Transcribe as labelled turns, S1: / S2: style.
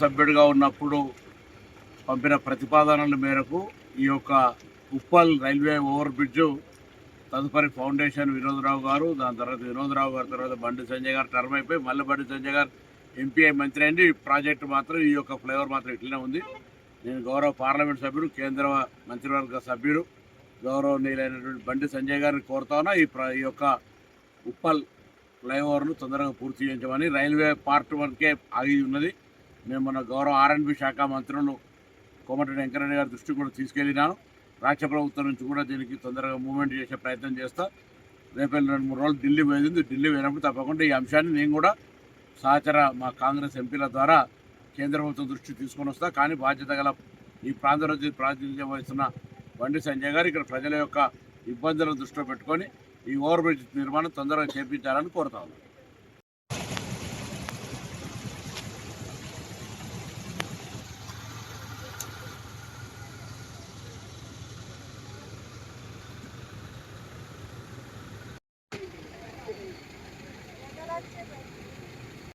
S1: సభ్యుడిగా ఉన్నప్పుడు పంపిన ప్రతిపాదనల మేరకు ఈ యొక్క ఉప్పల్ రైల్వే ఓవర్ బ్రిడ్జ్ తదుపరి ఫౌండేషన్ వినోదరావు గారు దాని తర్వాత వినోదరావు గారి తర్వాత బండి సంజయ్ గారు టర్మ్ అయిపోయి మళ్ళీ బండి సంజయ్ గారు ఎంపీఐ మంత్రి అయింది. ఈ ప్రాజెక్టు మాత్రం ఈ యొక్క ఫ్లైఓవర్ మాత్రం ఇట్లనే ఉంది. నేను గౌరవ పార్లమెంట్ సభ్యుడు కేంద్ర మంత్రివర్గ సభ్యుడు గౌరవనీయులైనటువంటి బండి సంజయ్ గారిని కోరుతా ఉన్నా ఈ ప్ర ఈ యొక్క ఉప్పల్ ఫ్లైఓవర్ను తొందరగా పూర్తి చేయించమని రైల్వే పార్ట్ వన్కే ఆగి ఉన్నది. నేను మన గౌరవ ఆర్ఎన్బి శాఖ మంత్రులు కోమటి వెంకరెడ్డి గారి దృష్టికి కూడా తీసుకెళ్ళినాను. రాష్ట్ర ప్రభుత్వం నుంచి కూడా దీనికి తొందరగా మూవ్మెంట్ చేసే ప్రయత్నం చేస్తా. రేపు రెండు మూడు రోజులు ఢిల్లీ పోయింది ఢిల్లీ పోయినప్పుడు తప్పకుండా ఈ అంశాన్ని నేను కూడా సహచర మా కాంగ్రెస్ ఎంపీల ద్వారా కేంద్ర ప్రభుత్వం దృష్టి తీసుకొని వస్తా. కానీ బాధ్యత గల ఈ ప్రాంతంలో ప్రాతినిధ్యం వహిస్తున్న బండి సంజయ్ గారు ఇక్కడ ప్రజల యొక్క ఇబ్బందులను దృష్టిలో పెట్టుకొని ఈ ఓవర్ బ్రిడ్జ్ నిర్మాణం తొందరగా చేపించాలని కోరుతా ఉన్నాను. electric.